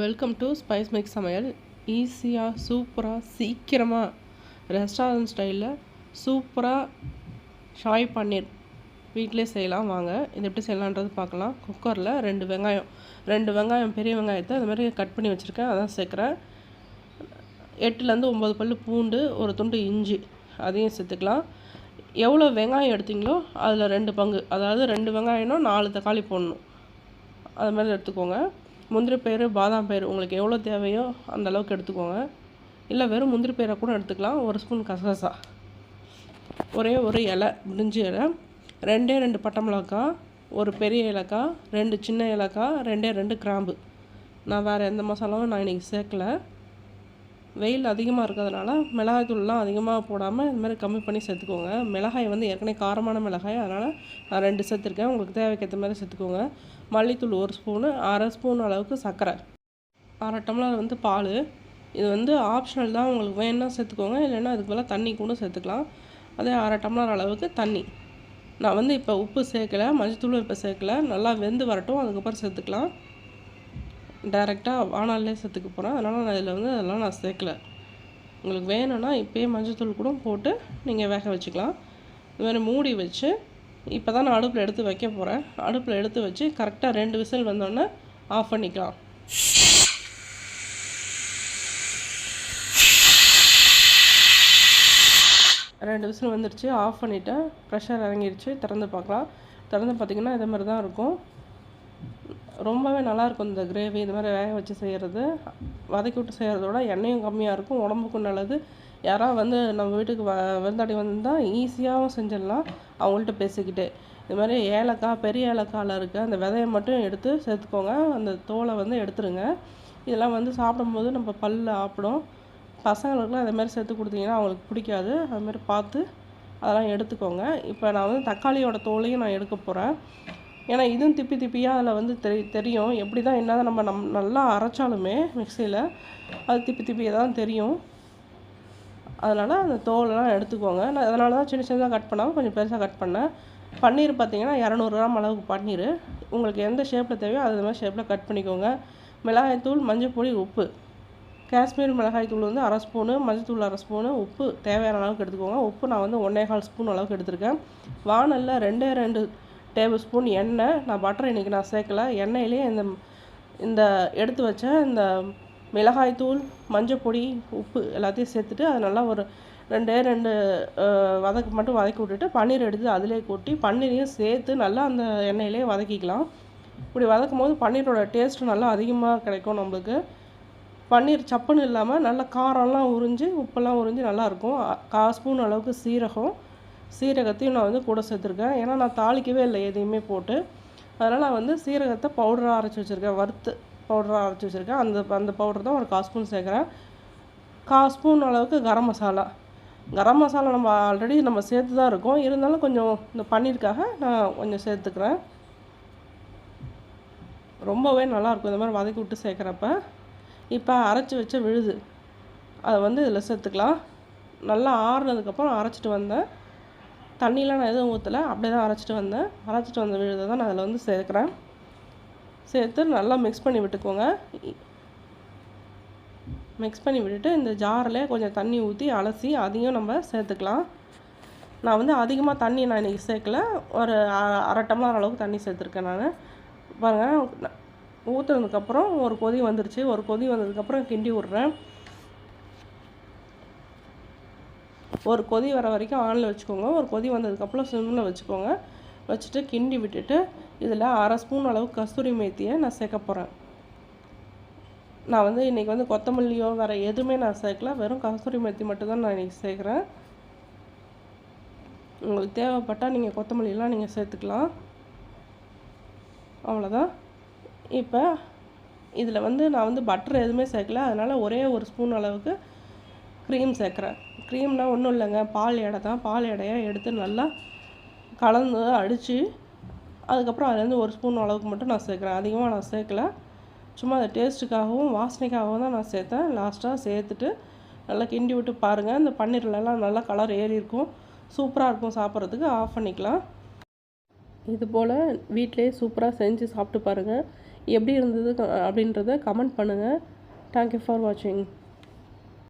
Welcome to spice mix சமையல். ஈஸியாக சூப்பராக சீக்கிரமாக ரெஸ்டாரண்ட் ஸ்டைலில் சூப்பராக ஷாய் பன்னீர் வீட்டிலே செய்யலாம் வாங்க. இது எப்படி செய்யலான்றது பார்க்கலாம். குக்கரில் ரெண்டு வெங்காயம். ரெண்டு வெங்காயம் பெரிய வெங்காயத்தை அது மாதிரி கட் பண்ணி வச்சுருக்கேன். அதான் சேர்க்குறேன். எட்டுலேருந்து ஒம்பது பல் பூண்டு ஒரு துண்டு இஞ்சி. அதையும் சேர்த்துக்கலாம். எவ்வளோ வெங்காயம் எடுத்தீங்களோ அதில் ரெண்டு பங்கு. அதாவது ரெண்டு வெங்காயம்னா நாலு தக்காளி போடணும். அது மாதிரி எடுத்துக்கோங்க. முந்திரி பயிறு பாதாம் பயிறு உங்களுக்கு எவ்வளோ தேவையோ அந்த அளவுக்கு எடுத்துக்கோங்க. இல்லை வெறும் முந்திரி பயிரை கூட எடுத்துக்கலாம். ஒரு ஸ்பூன் கசகசா. ஒரே ஒரு இலை முடிஞ்ச இலை. ரெண்டே ரெண்டு பட்டை மிளகாய் ஒரு பெரிய ஏலக்காய் ரெண்டு சின்ன ஏலக்காய் ரெண்டே ரெண்டு கிராம்பு. நான் வேறு எந்த மசாலாவும் நான் இன்றைக்கி சேர்க்கல. வெயில் அதிகமாக இருக்கிறதுனால மிளகாய் தூள்லாம் அதிகமாக போடாமல் இது மாதிரி கம்மி பண்ணி சேர்த்துக்கோங்க. மிளகாய் வந்து ஏற்கனவே காரமான மிளகாய். அதனால் நான் ரெண்டு சேர்த்துருக்கேன். உங்களுக்கு தேவைக்கேற்ற மாதிரி சேர்த்துக்கோங்க. மல்லித்தூள் ஒரு ஸ்பூனு அரை ஸ்பூன் அளவுக்கு சர்க்கரை. அரை டம்ளர் வந்து பால். இது வந்து ஆப்ஷனல் தான். உங்களுக்கு வேணும்னா சேர்த்துக்கோங்க. இல்லைன்னா அதுக்கு பதிலாக தண்ணி கூட சேர்த்துக்கலாம். அதே அரை டம்ளர் அளவுக்கு தண்ணி. நான் வந்து இப்போ உப்பு சேர்க்கலை மஞ்சத்தூளும் இப்போ சேர்க்கல. நல்லா வெந்து வரட்டும். அதுக்கப்புறம் சேர்த்துக்கலாம். டைரெக்டாக வானாலே சேர்த்துக்க போகிறேன் அதனால் நான் இதில் வந்து அதெல்லாம் நான் சேர்க்கல. உங்களுக்கு வேணும்னா இப்போயே மஞ்சத்தூள் கூட போட்டு நீங்கள் வேக வச்சுக்கலாம். இது மாதிரி மூடி வச்சு இப்போ தான் நான் அடுப்பில் எடுத்து வைக்க போகிறேன் அடுப்பில் எடுத்து வச்சு கரெக்டாக ரெண்டு விசில் வந்தோடனே ஆஃப் பண்ணிக்கலாம். ரெண்டு விசில் வந்துடுச்சு ஆஃப் பண்ணிவிட்டேன் ப்ரெஷர் இறங்கிடுச்சு திறந்து பார்க்கலாம். திறந்து பார்த்திங்கன்னா இதே மாதிரி தான் இருக்கும். ரொம்பவே நல்லாயிருக்கும் இந்த கிரேவி. இது மாதிரி வேக வச்சு செய்கிறது வதக்கி விட்டு செய்கிறதோட எண்ணெயும் கம்மியாக இருக்கும் உடம்புக்கும் நல்லது. யாராவது வந்து நம்ம வீட்டுக்கு வ விருந்தாடி வந்தால் ஈஸியாகவும் செஞ்சிடலாம். அவங்கள்ட்ட பேசிக்கிட்டே. இது மாதிரி ஏலக்காய் பெரிய ஏலக்காயில் இருக்க அந்த விதையை மட்டும் எடுத்து சேர்த்துக்கோங்க. அந்த தோலை வந்து எடுத்துருங்க. இதெல்லாம் வந்து சாப்பிடும்போது நம்ம பல்ல ஆப்பிடும். பசங்களுக்குலாம் அதே மாதிரி சேர்த்து கொடுத்தீங்கன்னா அவங்களுக்கு பிடிக்காது. அதுமாதிரி பார்த்து அதெல்லாம் எடுத்துக்கோங்க. இப்போ நான் வந்து தக்காளியோட தோலையும் நான் எடுக்க போகிறேன் ஏன்னா இதுவும் திப்பி திப்பியாக அதில் வந்து தெரி தெரியும். எப்படி தான் என்ன நம்ம நம் நல்லா அரைச்சாலுமே மிக்சியில் அது திப்பி திப்பியாக தான் தெரியும். அதனால் அந்த தோலெல்லாம் எடுத்துக்கோங்க. நான் அதனால தான் சின்ன சின்னதாக கட் பண்ணாமல் கொஞ்சம் பெருசாக கட் பண்ணேன். பன்னீர் பார்த்தீங்கன்னா இரநூறு கிராம் அளவுக்கு பன்னீர். உங்களுக்கு எந்த ஷேப்பில் தேவையோ அது மாதிரி ஷேப்பில் கட் பண்ணிக்கோங்க. மிளகாய்த்தூள் மஞ்சப்பொடி உப்பு. காஷ்மீர் மிளகாய் தூள் வந்து அரை ஸ்பூனு மஞ்சத்தூள் அரை ஸ்பூனு உப்பு தேவையான அளவுக்கு எடுத்துக்கோங்க. உப்பு நான் வந்து ஒன்றே கால் ஸ்பூன் அளவுக்கு எடுத்திருக்கேன். வானலில் ரெண்டே ரெண்டு டேபிள் ஸ்பூன் எண்ணெய். நான் பட்டர் இன்றைக்கி நான் சேர்க்கல. எண்ணெயிலே இந்த இந்த எடுத்து வச்ச இந்த மிளகாய்த்தூள் தூள் மஞ்சப்பொடி உப்பு எல்லாத்தையும் சேர்த்துட்டு அது நல்லா ஒரு ரெண்டே ரெண்டு வதக்கு மட்டும் வதக்கி விட்டுட்டு பன்னீர் எடுத்து அதிலே கொட்டி பன்னீரையும் சேர்த்து நல்லா அந்த எண்ணெயிலே வதக்கிக்கலாம். இப்படி வதக்கும் போது பன்னீரோட டேஸ்ட்டு நல்லா அதிகமாக கிடைக்கும் நம்மளுக்கு. பன்னீர் சப்புன்னு இல்லாமல் நல்லா காரம்லாம் உறிஞ்சி உப்பெல்லாம் உறிஞ்சி நல்லாயிருக்கும் கா ஸ்பூன் அளவுக்கு சீரகம். சீரகத்தையும் நான் வந்து கூட சேர்த்துருக்கேன். ஏன்னா நான் தாளிக்கவே இல்லை எதையுமே போட்டு. அதனால் நான் வந்து சீரகத்தை பவுடராக அரைச்சி வச்சுருக்கேன். வறுத்து பவுடராக அரைச்சி வச்சுருக்கேன். அந்த அந்த பவுடர் தான் ஒரு கால் ஸ்பூன் சேர்க்குறேன். கால் ஸ்பூன் அளவுக்கு கரம் மசாலா. கரம் மசாலா நம்ம ஆல்ரெடி நம்ம சேர்த்து தான் இருக்கோம். இருந்தாலும் கொஞ்சம் இந்த பன்னீருக்காக நான் கொஞ்சம் சேர்த்துக்கிறேன். ரொம்பவே நல்லாயிருக்கும் இந்த மாதிரி வதக்கி விட்டு சேர்க்குறப்ப. இப்போ அரைச்சி வச்ச விழுது. அதை வந்து இதில் சேர்த்துக்கலாம். நல்லா ஆறுனதுக்கப்புறம் அரைச்சிட்டு வந்தேன். தண்ணியெலாம் நான் எதுவும் ஊற்றலை அப்படியே தான் அரைச்சிட்டு வந்தேன். அரைச்சிட்டு வந்த விழுதை தான் நான் அதில் வந்து சேர்க்குறேன். சேர்த்து நல்லா மிக்ஸ் பண்ணி விட்டுக்கோங்க. மிக்ஸ் பண்ணி விட்டுட்டு இந்த ஜாரில் கொஞ்சம் தண்ணி ஊற்றி அலசி அதையும் நம்ம சேர்த்துக்கலாம். நான் வந்து அதிகமாக தண்ணி நான் இன்றைக்கி சேர்க்கல. ஒரு அரை டம்ளர் அளவுக்கு தண்ணி சேர்த்துருக்கேன் நான். பாருங்கள் ஊற்றுனதுக்கப்புறம் ஒரு கொதி வந்துருச்சு. ஒரு கொதி வந்ததுக்கப்புறம் கிண்டி விட்றேன். ஒரு கொதி வர வரைக்கும் ஆனில் வச்சுக்கோங்க. ஒரு கொதி வந்ததுக்கப்புறம் சிம்மில் வச்சுக்கோங்க. வச்சுட்டு கிண்டி விட்டுட்டு இதில் அரை ஸ்பூன் அளவு கஸ்தூரி மேத்தியை நான் சேர்க்க போகிறேன் நான் வந்து இன்றைக்கி வந்து கொத்தமல்லியோ வேறு எதுவுமே நான் சேர்க்கல. வெறும் கஸ்தூரி மேத்தி மட்டும்தான் நான் இன்றைக்கி சேர்க்குறேன். உங்களுக்கு தேவைப்பட்டால் நீங்கள் கொத்தமல்லியெலாம் நீங்கள் சேர்த்துக்கலாம். அவ்வளோதான் இப்போ இதில் வந்து நான் வந்து பட்டர் எதுவுமே சேர்க்கல. அதனால் ஒரே ஒரு ஸ்பூன் அளவுக்கு க்ரீம் சேர்க்குறேன். க்ரீம்னால் ஒன்றும் இல்லைங்க. பால் எடை தான். பால் எடையை எடுத்து நல்லா கலந்து அடித்து அதுக்கப்புறம் அதுலேருந்து ஒரு ஸ்பூன் அளவுக்கு மட்டும் நான் சேர்க்குறேன். அதிகமாக நான் சேர்க்கல. சும்மா அதை டேஸ்ட்டுக்காகவும் வாசனைக்காகவும் தான் நான் சேர்த்தேன். லாஸ்ட்டாக சேர்த்துட்டு நல்லா கிண்டி விட்டு பாருங்கள் இந்த பன்னீர்லலாம் நல்லா கலர் ஏறி இருக்கும். சூப்பராக இருக்கும் சாப்பிட்றதுக்கு. ஆஃப் பண்ணிக்கலாம். இது போல் வீட்டிலே சூப்பராக செஞ்சு சாப்பிட்டு பாருங்கள் எப்படி இருந்தது அப்படின்றத கமெண்ட் பண்ணுங்கள் தேங்க்யூ ஃபார் வாட்சிங்